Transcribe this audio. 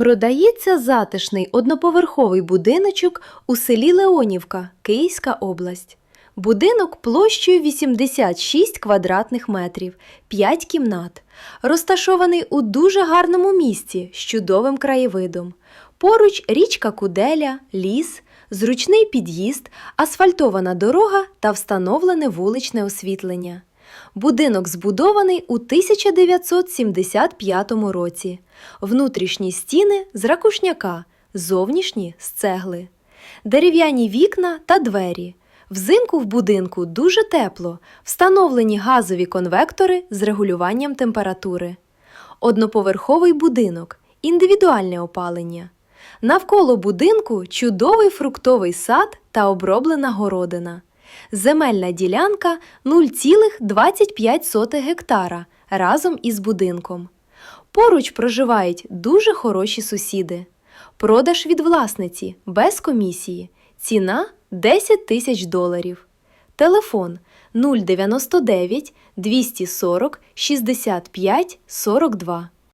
Продається затишний одноповерховий будиночок у селі Леонівка, Київська область. Будинок площею 86 квадратних метрів, 5 кімнат. Розташований у дуже гарному місці з чудовим краєвидом. Поруч річка Куделя, ліс, зручний під'їзд, асфальтована дорога та встановлене вуличне освітлення. Будинок збудований у 1975 році. Внутрішні стіни з ракушняка, зовнішні з цегли. Дерев'яні вікна та двері. Взимку в будинку дуже тепло, встановлені газові конвектори з регулюванням температури. Одноповерховий будинок, індивідуальне опалення. Навколо будинку чудовий фруктовий сад та оброблена городина. Земельна ділянка 0,25 гектара разом із будинком. Поруч проживають дуже хороші сусіди. Продаж від власниці без комісії. Ціна 10 тисяч доларів. Телефон 099 240 65 42.